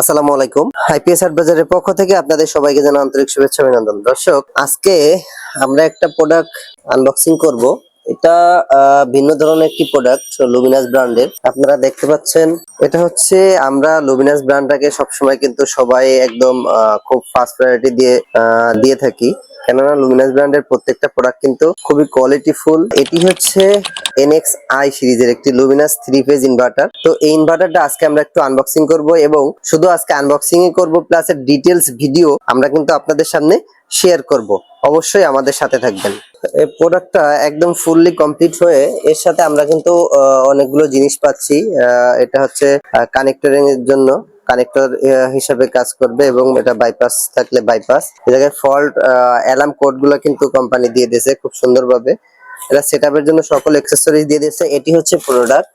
আসসালামু আলাইকুম। আইপিএস বাজারের পক্ষ থেকে আপনাদের সবাইকে জানা আন্তরিক শুভেচ্ছা অভিনন্দন। দর্শক, আজকে আমরা একটা প্রোডাক্ট আনবক্সিং করব। এটা ভিন্ন ধরনের একটি প্রোডাক্ট লুমিনাস ব্র্যান্ডের আপনারা দেখতে পাচ্ছেন, এটা হচ্ছে আমরা লুমিনাস ব্র্যান্ডটাকে সবসময় কিন্তু সবাই একদম খুব ফার্স্ট প্রায়োরিটি দিয়ে দিয়ে থাকি। কেননা লুমিনাস ব্র্যান্ডের প্রত্যেকটা প্রোডাক্ট কিন্তু খুবই কোয়ালিটিফুল এটি হচ্ছে এনএক্স আই সিরিজের একটি লুমিনাস থ্রি ফেজ ইনভার্টার তো এই ইনভার্টারটা আজকে আমরা একটু আনবক্সিং করব এবং শুধু আজকে আনবক্সিং করব প্লাস এর ডিটেলস ভিডিও আমরা কিন্তু আপনাদের সামনে শেয়ার করব। অবশ্যই আমাদের সাথে থাকবেন। এই প্রোডাক্টটা একদম ফুললি কমপ্লিট হয়ে এর সাথে আমরা কিন্তু অনেকগুলো জিনিস পাচ্ছি। এটা হচ্ছে কানেক্টরিং এর জন্য। কানেক্টর হিসাবে কাজ করবে এবং এটা বাইপাস থাকলে বাইপাস এ জায়গায় ফল্ট অ্যালার্ম কোডগুলো কিন্তু কোম্পানি দিয়ে দিয়েছে খুব সুন্দরভাবে। এটা সেট জন্য সকল অ্যাক্সেসরিজ দিয়ে দিয়েছে। এটি হচ্ছে প্রোডাক্ট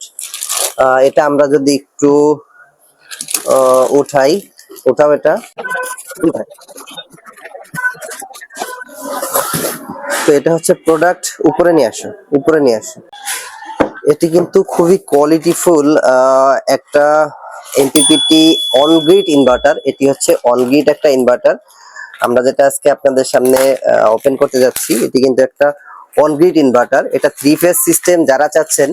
এটা আমরা যদি একটু উঠাই, উঠাও এটা। তো এটা হচ্ছে প্রোডাক্ট উপরে নিয়ে আসো, উপরে নিয়ে আসো। এটি কিন্তু খুবই কোয়ালিটিফুল একটা এমপিপিটি অনগ্রিড ইনভার্টার এটি হচ্ছে অনগ্রিড একটা ইনভার্টার আমরা যেটা আজকে আপনাদের সামনে ওপেন করতে যাচ্ছি, এটি কিন্তু একটা অনগ্রিড ইনভার্টার এটা থ্রি ফেজ সিস্টেম যারা চাচ্ছেন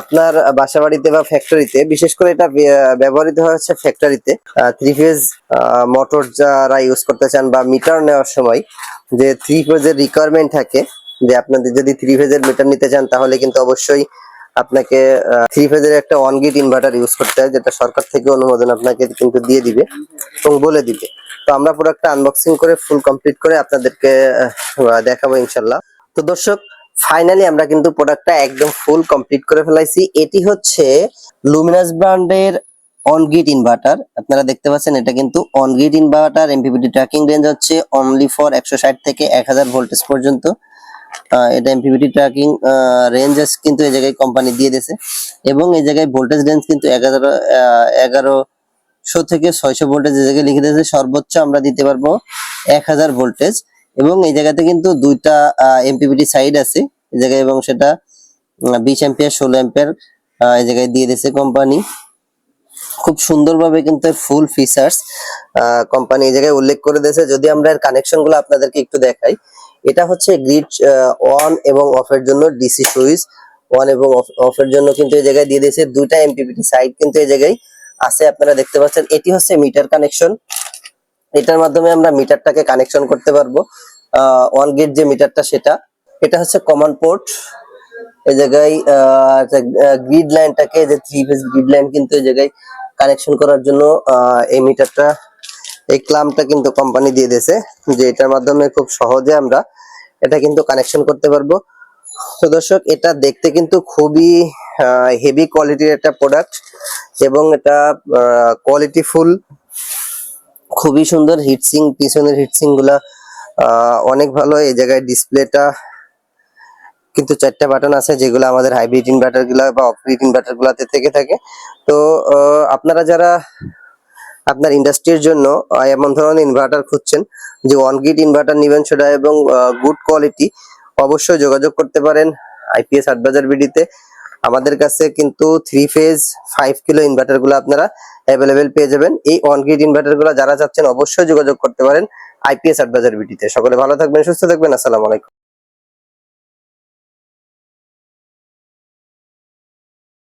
আপনার বাসা বাড়িতে বা ফ্যাক্টরিতে বিশেষ করে এটা ব্যবহৃত হচ্ছে ফ্যাক্টরিতে থ্রি ফেজ মোটর যারা ইউজ করতে চান বা মিটার নেওয়ার সময় যে থ্রি ফেজের রিকোয়ারমেন্ট থাকে, যে আপনাদের যদি থ্রি ফেজের মিটার নিতে চান, তাহলে কিন্তু অবশ্যই আপনাকে থ্রি ফেজের একটা অন গিট ইনভার্টার ইউজ করতে হয়, যেটা সরকার থেকে অনুমোদন আপনাকে কিন্তু দিয়ে দিবে এবং বলে দিবে। তো আমরা প্রোডাক্টটা আনবক্সিং করে ফুল কমপ্লিট করে আপনাদেরকে দেখাবো ইনশাল্লাহ। তো দর্শক ফাইনালি আমরা কিন্তু প্রোডাক্টটা একদম ফুল কমপ্লিট করে ফেলাইছি। এটি হচ্ছে লুমিনাস ব্র্যান্ডের অনগ্রিড ইনভার্টার আপনারা দেখতে পাচ্ছেন, এটা কিন্তু on grid inverter MPPT tracking range হচ্ছে অনলি ফর একশো ষাট থেকে এক হাজার ভোল্টেজ পর্যন্ত। এটা এমপিপিটি ট্র্যাকিং রেঞ্জ কিন্তু এই জায়গায় কোম্পানি দিয়ে দিয়েছে। এবং এই জায়গায় ভোল্টেজ রেঞ্জ কিন্তু এগারো এগারোশো থেকে ছয়শো ভোল্টেজ এই জায়গায় লিখে দিয়েছে। সর্বোচ্চ আমরা দিতে পারব এক হাজার ভোল্টেজ এবং এই জায়গাতে কিন্তু দুইটা এমপিপিটি সাইড আছে। এই জায়গায় এবং সেটা বিশ এম্পিয়ার ষোলো এম্পিয়ার এই জায়গায় দিয়ে দিয়েছে কোম্পানি খুব সুন্দরভাবে কিন্তু ফুল ফিচার্স কোম্পানি এই জায়গায় উল্লেখ করে দিয়েছে। যদি আমরা এর কানেকশনগুলো আপনাদেরকে একটু দেখাই এটা হচ্ছে গ্রিড অন এবং অফ এর জন্য ডিসি সুইচ অন এবং অফ এর জন্য কিন্তু এই জায়গায় দিয়ে দিয়েছে দুইটা এমপিপিটি সাইড কিন্তু এই জায়গায় আছে, আপনারা দেখতে পাচ্ছেন। এটি হচ্ছে মিটার কানেকশন এটার মাধ্যমে আমরা মিটারটাকে কানেকশন করতে পারব। ওয়ান গেট যে মিটারটা সেটা, এটা হচ্ছে কমন পোর্ট এই জায়গায় গ্রিড লাইনটাকে যে থ্রি ফেজ গ্রিড লাইন কিন্তু এই জায়গায় কানেকশন করার জন্য এই মিটারটা এই ক্লামটা কিন্তু কোম্পানি দিয়ে দিয়েছে, যে এটার মাধ্যমে খুব সহজে আমরা এটা কিন্তু কানেকশন করতে পারব। তো দর্শক, এটা দেখতে কিন্তু খুবই হেভি কোয়ালিটির একটা প্রোডাক্ট এবং এটা কোয়ালিটি ফুল খুবই সুন্দর হিটসিং পিছনের হিটসিংগুলা অনেক ভালো। এই জায়গায় ডিসপ্লেটা কিন্তু চারটা বাটন আছে, যেগুলো আমাদের হাইব্রিড ইনভার্টারগুলা বা অফগ্রিড ইনভার্টার গুলাতে থেকে থাকে। তো আপনারা যারা আপনার ইন্ডাস্ট্রির জন্য এমন ধরনের ইনভার্টার খুঁজছেন, যে ওয়ান গিট ইনভার্টার নেবেন সেটা এবং গুড কোয়ালিটি অবশ্যই যোগাযোগ করতে পারেন আইপিএস আটবাজার বিডিতে। আমাদের কাছে কিন্তু থ্রি ফেজ ফাইভ কিলো ইনভার্টারগুলো আপনারা অ্যাভেলেবেল পেয়ে যাবেন। এই ওয়ান গিট ইনভার্টারগুলো যারা চাচ্ছেন, অবশ্যই যোগাযোগ করতে পারেন আইপিএস আটবাজার বিডিতে। সকলে ভালো থাকবেন, সুস্থ থাকবেন, আসসালামু আলাইকুম।